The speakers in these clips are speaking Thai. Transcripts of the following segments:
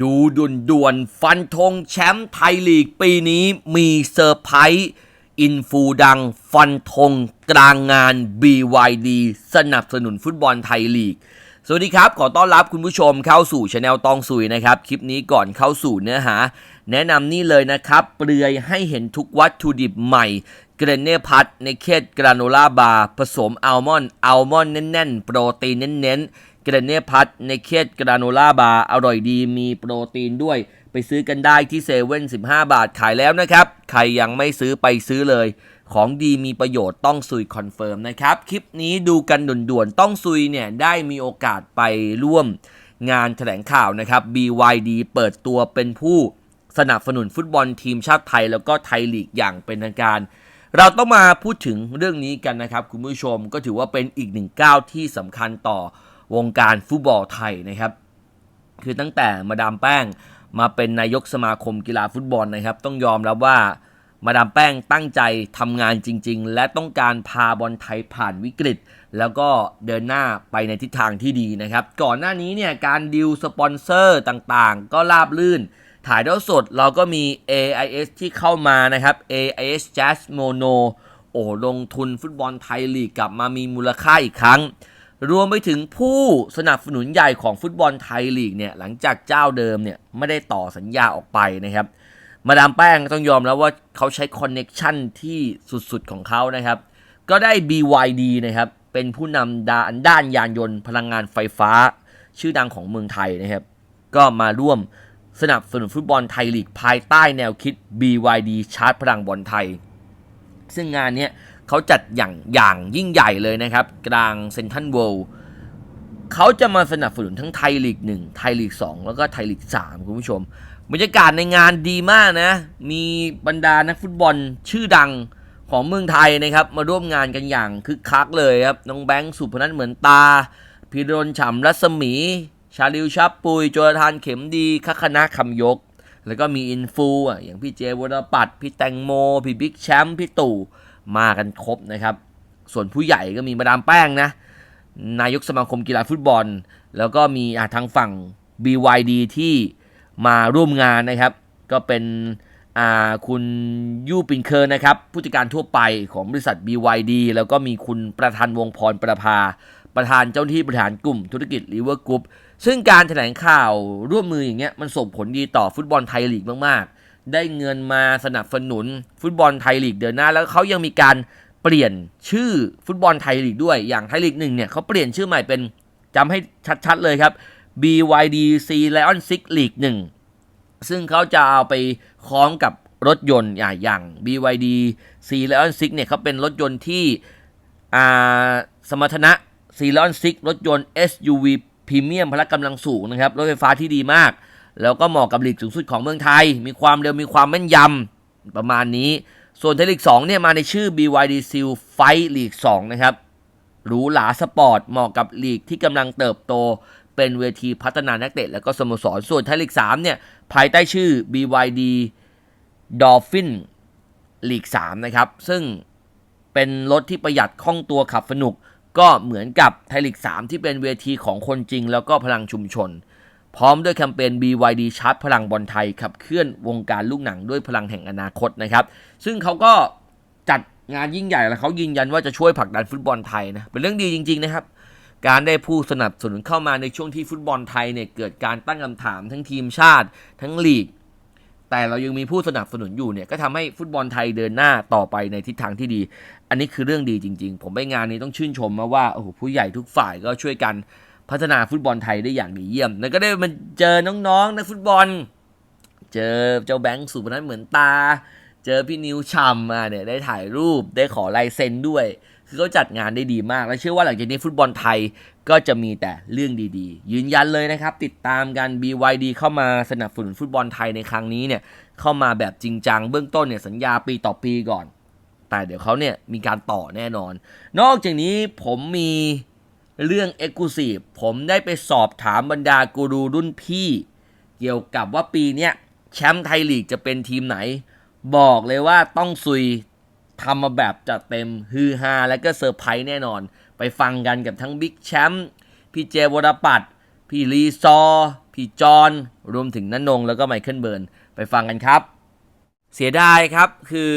ดูดุนด่วนฟันธงแชมป์ไทยลีกปีนี้มีเซอร์ไพรส์อินฟูดังฟันธงกลางงาน BYD สนับสนุนฟุตบอลไทยลีก สวัสดีครับ ขอต้อนรับคุณผู้ชมเข้าสู่ช anel ตองสุยนะครับ คลิปนี้ก่อนเข้าสู่เนื้อหา แนะนำนี่เลยนะครับ เปลือยให้เห็นทุกวัตถุดิบใหม่ เกรเน่พัทในเคตกราโนล่าบาร์ผสมอัลมอนด์อัลมอนด์แน่น ๆ โปรตีนเน้นๆ กรเน่พัทในเคตกราโนล่าบาร์อร่อยดีมีโปรตีนด้วย ไปซื้อกันได้ที่เซเว่น15บาทขายแล้วนะครับ ใครยังไม่ซื้อไปซื้อเลย ของดีมีประโยชน์ต้องซุยคอนเฟิร์มนะครับ คลิปนี้ดูกันด่วนๆ ต้องซุยเนี่ยได้มีโอกาสไปร่วมงานแถลงข่าวนะครับ BYD เปิดตัวเป็นผู้สนับสนุนฟุตบอลทีมชาติไทย แล้วก็ไทยลีกอย่างเป็นทางการ เราต้องมาพูดถึงเรื่องนี้กันนะครับ คุณผู้ชมก็ถือว่าเป็นอีกหนึ่งก้าวที่สำคัญต่อ วงการฟุตบอลไทยนะครับ คือตั้งแต่มาดามแป้งมาเป็นนายกสมาคมกีฬาฟุตบอลนะครับ ต้องยอมรับว่ามาดามแป้งตั้งใจทำงานจริง ๆ และต้องการพาบอลไทยผ่านวิกฤต แล้วก็เดินหน้าไปในทิศทางที่ดีนะครับ ก่อนหน้านี้เนี่ยการดิวสปอนเซอร์ต่างๆ ก็ราบลื่น ถ่ายทอดสดเราก็มี AIS ที่เข้ามานะครับ AIS Jazz Mono โอ้ลงทุนฟุตบอลไทยลีกกลับมามีมูลค่าอีกครั้ง รวมไปถึงผู้สนับสนุนใหญ่ของฟุตบอลไทยลีกเนี่ยหลังจากเจ้าเดิมเนี่ยไม่ได้ต่อสัญญาออกไปนะครับ มาดามแป้งต้องยอมแล้วว่าเขาใช้คอนเน็กชันที่สุดๆของเขานะครับ ก็ได้ BYD นะครับเป็นผู้นำด้านด้านยานยนต์พลังงานไฟฟ้า ชื่อดังของเมืองไทยนะครับ ก็มาร่วมสนับสนุนฟุตบอลไทยลีกภายใต้แนวคิด BYD ชาร์จพลังบอลไทย ซึ่งงานเนี้ย เขาจัดอย่างอย่างยิ่งใหญ่เลยนะครับ กลางเซนทันเวิลด์เขาจะมาสนับสนุนทั้งไทยลีก1ไทยลีก2แล้วก็ไทยลีก3คุณผู้ชม บรรยากาศในงานดีมากนะ มีบรรดานักฟุตบอลชื่อดังของเมืองไทยนะครับ มาร่วมงานกันอย่างคึกคักเลยครับ น้องแบงค์สุพนัทเหมือนตาพีรนฉ่ำรัศมี ชาลิวชับปุยโจรทานเข็มดีคัคณะคำยก แล้วก็มีอินฟูอะอย่างพี่เจวรปัตพี่แตงโม พี่บิ๊กแชมป์พี่ตู่ มากันครบนะครับ ส่วนผู้ใหญ่ก็มีมาดามแป้งนะ นายกสมาคมกีฬาฟุตบอล แล้วก็มีทางฝั่ง BYD ที่มาร่วมงานนะครับ ก็เป็นคุณยู่ปินเคอร์นะครับ ผู้จัดการทั่วไปของบริษัท BYD แล้วก็มีคุณประธานวงพรประภา ประธานเจ้าหน้าที่บริหารกลุ่มธุรกิจลิเวอร์กรุ๊ปซึ่งการแถลงข่าวร่วมมืออย่างเงี้ยมันส่งผลดีต่อฟุตบอลไทยลีกมากๆ ได้เงินมาสนับสนุนฟุตบอลไทยลีกเดินหน้า แล้วเขายังมีการเปลี่ยนชื่อฟุตบอลไทยลีกด้วยอย่างไทยลีกหนึ่งเนี่ยเขาเปลี่ยนชื่อใหม่เป็นจำให้ชัดๆเลยครับ BYD C Lion 6 League 1 ซึ่งเขาจะเอาไปคล้องกับรถยนต์อย่างอย่าง BYD C Lion 6เนี่ยเขาเป็นรถยนต์ที่อาสมรรถนะ C Lion 6รถยนต์ SUV พรีเมียมพละกำลังสูงนะครับ รถไฟฟ้าที่ดีมาก แล้วก็เหมาะกับลีกสูงสุดของเมืองไทย มีความเร็วมีความแม่นยำประมาณนี้ ส่วนไทยลีก2เนี่ยมาในชื่อ BYD Seal Fight League 2นะครับหรูหราสปอร์ตเหมาะกับลีกที่กำลังเติบโตเป็นเวทีพัฒนานักเตะ และก็สโมสร ส่วนไทยลีก3เนี่ยภายใต้ชื่อ BYD Dolphin ลีก3นะครับซึ่งเป็นรถที่ประหยัดคล่องตัวขับสนุก ก็เหมือนกับไทยลีก3ที่เป็นเวทีของคนจริง แล้วก็พลังชุมชน พร้อมด้วยแคมเปญ BYD ชาร์จพลังบอลไทยขับเคลื่อนวงการลูกหนังด้วยพลังแห่งอนาคตนะครับ ซึ่งเขาก็จัดงานยิ่งใหญ่แล้วเขายืนยันว่าจะช่วยผลักดันฟุตบอลไทยนะเป็นเรื่องดีจริง ๆ นะครับ การได้ผู้สนับสนุนเข้ามาในช่วงที่ฟุตบอลไทยเนี่ยเกิดการตั้งคำถามทั้งทีมชาติ ทั้งลีก แต่เรายังมีผู้สนับสนุนอยู่เนี่ยก็ทำให้ฟุตบอลไทยเดินหน้าต่อไปในทิศทางที่ดี อันนี้คือเรื่องดีจริง ๆ ผมไปงานนี้ต้องชื่นชมมาว่าโอ้โหผู้ใหญ่ทุกฝ่ายก็ช่วยกัน พัฒนาฟุตบอลไทยได้อย่างดีเยี่ยม แล้วก็ได้มาเจอน้องๆนักฟุตบอล เจอเจ้าแบงค์สุพนัทเหมือนตา เจอพี่นิวชัมอะเนี่ยได้ถ่ายรูปได้ขอลายเซ็นด้วย คือเขาจัดงานได้ดีมาก และเชื่อว่าหลังจากนี้ฟุตบอลไทยก็จะมีแต่เรื่องดีๆ ยืนยันเลยนะครับ ติดตามกัน BYD เข้ามาสนับสนุนฟุตบอลไทยในครั้งนี้เนี่ยเข้ามาแบบจริงจังเบื้องต้นเนี่ยสัญญาปีต่อปีก่อน แต่เดี๋ยวเขาเนี่ยมีการต่อแน่นอน นอกจากนี้ผมมี เรื่อง e x c l u s i v e ผมได้ไปสอบถามบรรดากูรูรุ่นพี่ เกี่ยวกับว่าปีนี้แชมป์ไทยลีกจะเป็นทีมไหน บอกเลยว่าต้องซุยทำมาแบบจัดเต็มฮือฮาและก็เซอร์ไพรส์แน่นอน ไปฟังกันกับทั้งบิ๊กแชมป์พี่เจวรปัตพี่ลีซอ พี่พี่จอนรวมถึงนันนงแล้วก็ไมเคิลเบิร์น ไปฟังกันครับ เสียดายครับคือ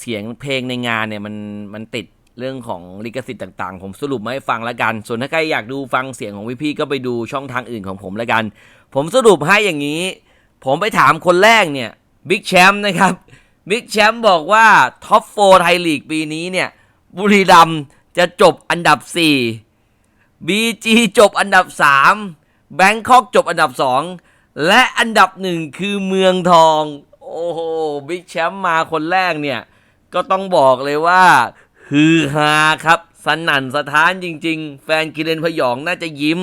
เสียงเพลงในงานเนี่ยมันมันติด เรื่องของลิขสิทธิ์ต่างๆ ผมสรุปมาให้ฟังแล้วกัน ส่วนถ้าใครอยากดูฟังเสียงของพี่ๆก็ไปดูช่องทางอื่นของผมแล้วกัน ผมสรุปให้อย่างนี้ ผมไปถามคนแรกเนี่ยบิ๊กแชมป์นะครับบิ๊กแชมป์บอกว่าท็อปโฟไทยลีกปีนี้เนี่ยบุรีรัมจะจบอันดับ 4 BG จบอันดับ 3 แบงคอกจบอันดับ 2 และอันดับหนึ่งคือเมืองทอง โอ้โหบิ๊กแชมป์มาคนแรกเนี่ย ก็ต้องบอกเลยว่า ฮือฮาครับ สนั่นสถานจริง ๆ แฟนกิเลนพยองน่าจะยิ้ม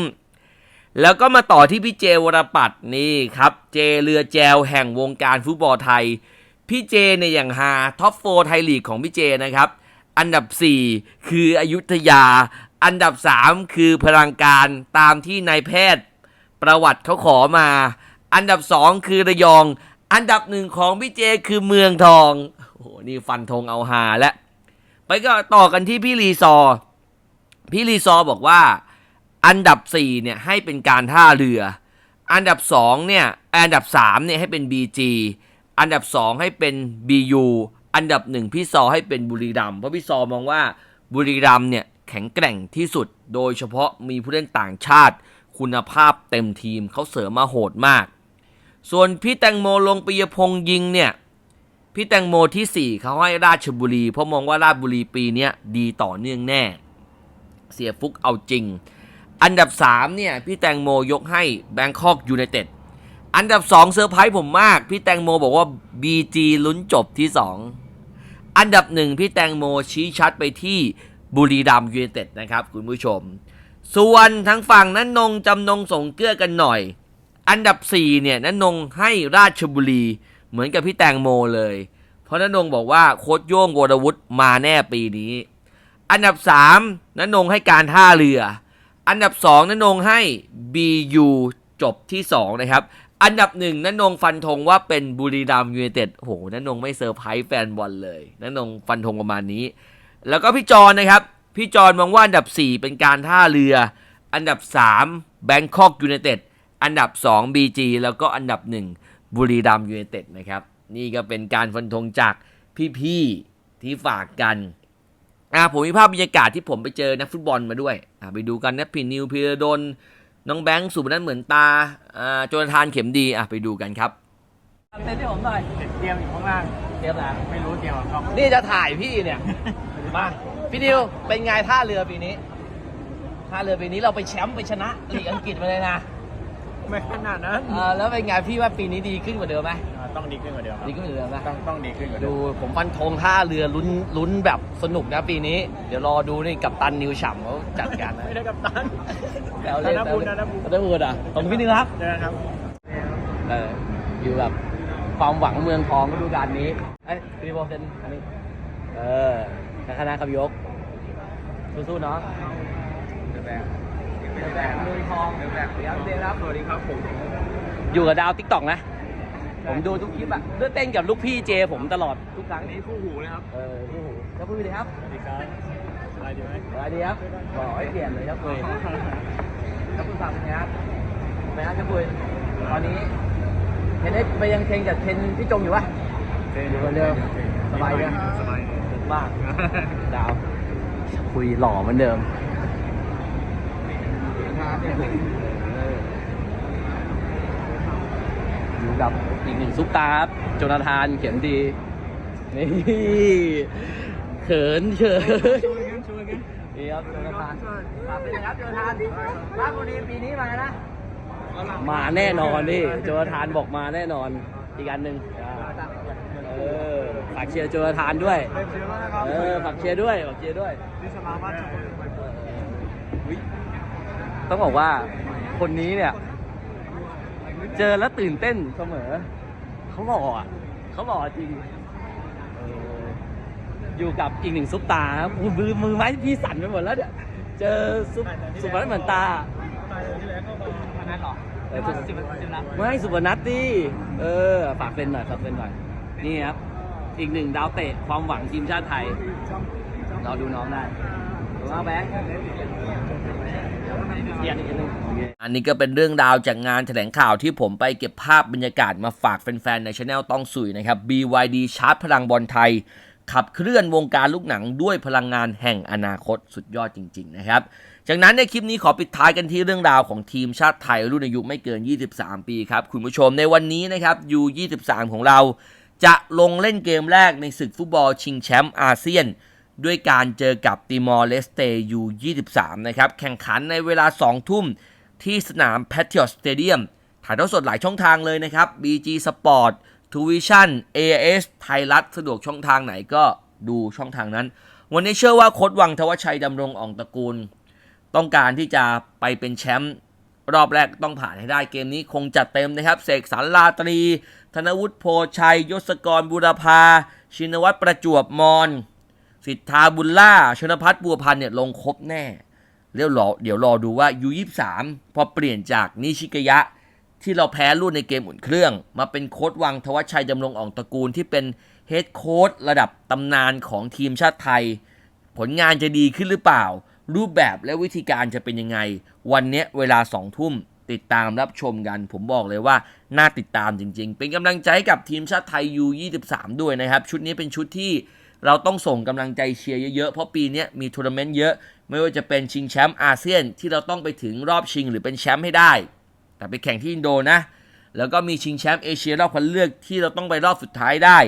แล้วก็มาต่อที่พี่เจวรปัตนี่ครับ เจเรือแจวแห่งวงการฟุตบอลไทย พี่เจเนี่ยอย่างฮาท็อปโฟไทยลีกของพี่เจนะครับ อันดับ 4 คืออยุธยา อันดับ 3 คือพลังการตามที่นายแพทย์ ประวัติเขาขอมา อันดับ 2 คือระยอง อันดับหนึ่งของพี่เจคือเมืองทองโอ้โหนี่ฟันธงเอาฮาแล้ว ไปก็ต่อกันที่พี่รีซอ พี่รีซอบอกว่า อันดับ4เนี่ยให้เป็นการท่าเรือ อันดับ2เนี่ย อันดับ3เนี่ยให้เป็น BG อันดับ 2 ให้เป็น BU อันดับ 1 พี่ซอให้เป็นบุรีรัมเพราะพี่ซอมองว่าบุรีรัมเนี่ยแข็งแกร่งที่สุด โดยเฉพาะมีผู้เล่นต่างชาติ คุณภาพเต็มทีมเขาเสริมมาโหดมาก ส่วนพี่แตงโมลงปิยพงษ์ยิงเนี่ย พี่แตงโมทีสี่ 4 เขาให้ราชบุรี เพราะมองว่าราชบุรีปีนี้ดีต่อเนื่องแน่ เสียฟุกเอาจริง อันดับ 3 เนี่ย พี่แตงโมยกให้แบงคอกยูไนเต็ดอันดับ 2 เซอร์ไพรส์ผมมาก พี่แตงโมบอกว่า BG ลุ้นจบที่ 2 อันดับ 1 พี่แตงโมชี้ชัดไปที่บุรีรัมย์ยูไนเต็ดนะครับ คุณผู้ชม ส่วนทั้งฝั่งนั้นนงจำนงส่งเกื้อกันหน่อย อันดับ 4 เนี่ยนันนงให้ราชบุรี เหมือนกับพี่แตงโมเลย เพราะนันนงบอกว่าโค้ชโย่งวรวุฒิมาแน่ปีนี้ อันดับ3นันนงให้การท่าเรือ อันดับ2นันนงให้ BU จบที่ 2 นะครับ อันดับหนึ่งนันนงฟันธงว่าเป็นบุรีรัมย์ยูไนเต็ดโอ้โหนันนงไม่เซอร์ไพรส์แฟนบอลเลยนันนงฟันธงประมาณนี้ แล้วก็พี่จอนนะครับ พี่จอนมองว่าอันดับ 4 เป็นการท่าเรือ อันดับ3แบงคอกยูไนเต็ดอันดับ 2 BG แล้วก็อันดับ 1 บุรีรัมย์ยูไนเต็ดนะครับ นี่ก็เป็นการฟันธงจากพี่ๆที่ฝากกันอ่าผมมีภาพบรรยากาศที่ผมไปเจอนักฟุตบอลมาด้วยอ่าไปดูกันนะพี่นิวพีระดลน้องแบงค์สุพนัทเหมือนตาอ่าโจนทานเข็มดีอะไปดูกันครับเต้นให้ผมหน่อยเตรียมอยู่ข้างล่างเตรียมนะไม่รู้เตรียมกับกล้องนี่จะถ่ายพี่เนี่ยมาพี่นิวเป็นไงท่าเรือปีนี้ท่าเรือปีนี้เราไปแชมป์ไปชนะลีกอังกฤษมาเลยนะ ไม่ขนาดนั้นเออแล้วเป็นไงพี่ว่าปีนี้ดีขึ้นกว่าเดิมไหมอ่าต้องดีขึ้นกว่าเดิมครับดีขึ้นกว่าเดิมไหมต้องต้องดีขึ้นกว่าเดิดูมผมฟันธงท่าเรือลุ้นลุ้นแบบสนุกนะปีนี้ เดี๋ยวรอดูนี่กับตันนิวฉ่ำเขาจัดการนะไม่ได้กับตันแซวเล่นธนบุญธนบุญ ธนบุญอะตรงพี่นิวครับ เจอกันครับ เอออยู่แบบความหวังเมืองทองฤดูกาลนี้ เอ้ยพี่โบเซนอันนี้ เออคณะครับยก สู้ๆเนาะ เมืองทองเดี๋ยวเดี๋ยวครับสวัสดีครับผมอยู่กับดาวติ๊กต็อกนะ ผมดูทุกคลิปอะเลือกเต้นกับลูกพี่เจผมตลอดทุกครั้งนี่คู่หูเลยครับเออพี่หูแล้วพูดดีครับสวัสดีครับสบายดีไหมสวัสดีครับขอให้เปลี่ยนเลยครับคุยครับคุณฝากเป็นไงครับเป็นไงครับคุยตอนนี้เทนได้ไปยังเทนกับเทนพี่จงอยู่ปะอยู่เหมือนเดิมสบายดีนะสบายดีถึงมากดาวคุยหล่อเหมือนเดิม อยู่กับอีกหนึ่งซุปตาครับโจนาธานเข็มดี นี่เขินเขินช่วยกันช่วยกันนี่ครับโจนาธานฝากเป็นไงครับโจนาธานราชบุรีปีนี้มานะ มาแน่นอนนี่โจนาธานบอกมาแน่นอน อีกอันหนึ่งเออฝากเชียร์โจนาธานด้วยเต็มเชียร์มากนะครับเออฝากเชียร์ด้วยฝากเชียร์ด้วยนี่สมาร์ทชมอุ๊ย ต้องบอกว่าคนนี้เนี่ย เจอแล้วตื่นเต้นเสมอ เขาหล่ออะเขาหล่อจริงเอออยู่กับอีกหนึ่งซุปตาครับอุ๊ยมือมือไม้พี่สั่นไปหมดแล้วเนี่ยเจอซุปสุพนัทเหมือนตาไปที่แล้วเข้ามาพนันหรอเออสุสุไม่สุพนัทดิเออฝากเซ็นหน่อยฝากเซ็นหน่อย นี่ครับ อีกหนึ่งดาวเตะความหวังทีมชาติไทย เราดูน้องได้ถูกไหมแบงค์เรียนอีกนิดนึงโอเค อันนี้ก็เป็นเรื่องราวจากงานแถลงข่าวที่ผมไปเก็บภาพบรรยากาศมาฝากแฟนๆ ในช anel ต้องสุยนะครับ BYD ชาร์จพลังบอลไทย ขับเคลื่อนวงการลูกหนังด้วยพลังงานแห่งอนาคตสุดยอดจริง ๆ นะครับ จากนั้นในคลิปนี้ขอปิดท้ายกันที่เรื่องราวของทีมชาติไทยรุ่นอายุไม่เกิน 23 ปีครับ คุณผู้ชมในวันนี้นะครับ U23 ของเรา จะลงเล่นเกมแรกในศึกฟุตบอลชิงแชมป์อาเซียน ด้วยการเจอกับติมอร์เลสเตยู23 นะครับ แข่งขันในเวลา 2 ทุ่มที่สนาม Patriot Stadium ถ่ายทอดสดหลายช่องทางเลยนะครับ BG Sport t u v i s i o n AS ไทยรัฐสะดวกช่องทางไหนก็ดูช่องทางนั้น วันนี้เชื่อว่าโค้ดวังทวชชัยดำรงอ่องตระกูล ต้องการที่จะไปเป็นแชมป์รอบแรกต้องผ่านให้ได้เกมนี้คงจัดเต็มนะครับ เสกสรรลาตรี ธนวุฒิโพชัย ยศกรบุรพา ชินวัตรประจวบมอน สิทธาบุญล่า ชนพัฒน์บัวพันธ์เนี่ยลงครบแน่เดี๋ยวรอเดี๋ยวรอดูว่า U23 พอเปลี่ยนจากนิชิกยะ ที่เราแพ้รุ่นในเกมอุ่นเครื่อง มาเป็นโค้ดวังทวัชชัยดำรงอ่องตระกูลที่เป็นเฮดโค้ดระดับตำนานของทีมชาติไทย ผลงานจะดีขึ้นหรือเปล่า รูปแบบและวิธีการจะเป็นยังไง วันนี้เวลาสองทุ่มติดตามรับชมกัน ผมบอกเลยว่า น่าติดตามจริง ๆ เป็นกำลังใจกับทีมชาติไทย U23 ด้วยนะครับ ชุดนี้เป็นชุดที่ เราต้องส่งกำลังใจเชียร์เยอะๆ เพราะปีนี้มีทัวร์นาเมนต์เยอะ ไม่ว่าจะเป็นชิงแชมป์อาเซียนที่เราต้องไปถึงรอบชิงหรือเป็นแชมป์ให้ได้ แต่ไปแข่งที่อินโดนะ แล้วก็มีชิงแชมป์เอเชียรอบคัดเลือกที่เราต้องไปรอบสุดท้ายได้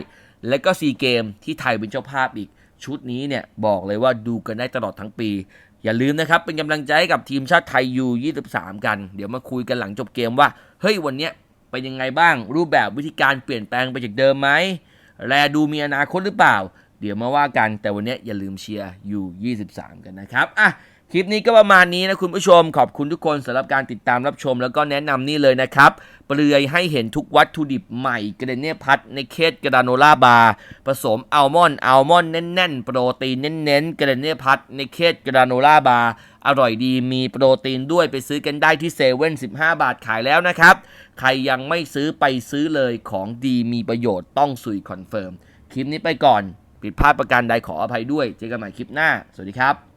แล้วก็ซีเกมที่ไทยเป็นเจ้าภาพอีก ชุดนี้เนี่ยบอกเลยว่าดูกันได้ตลอดทั้งปี อย่าลืมนะครับเป็นกำลังใจให้กับทีมชาติไทยยู23 กัน เดี๋ยวมาคุยกันหลังจบเกมว่าเฮ้ยวันเนี้ยเป็นยังไงบ้างรูปแบบวิธีการเปลี่ยนแปลงไปจากเดิมไหมแลดูมีอนาคตหรือเปล่า เดี๋ยวมาว่ากันแต่วันนี้อย่าลืมเชียร์ยู23 กันนะครับอะคลิปนี้ก็ประมาณนี้นะคุณผู้ชมขอบคุณทุกคนสำหรับการติดตามรับชม แล้วก็แนะนำนี่เลยนะครับเปลือยให้เห็นทุกวัตถุดิบใหม่เกรเน่พัทในเคสกราโนล่าบาร์ผสมอัลมอนด์อัลมอนด์แน่นๆ โปรตีนเน้นๆเกรเน่พัทในเคสกราโนล่าบาร์อร่อยดีมีโปรตีนด้วยไปซื้อกันได้ที่เซเว่น15บาทขายแล้วนะครับ ใครยังไม่ซื้อไปซื้อเลยของดีมีประโยชน์ต้องสุยคอนเฟิร์มคลิปนี้ไปก่อน ผิดพลาดประการใดขออภัยด้วย เจอกันใหม่คลิปหน้า สวัสดีครับ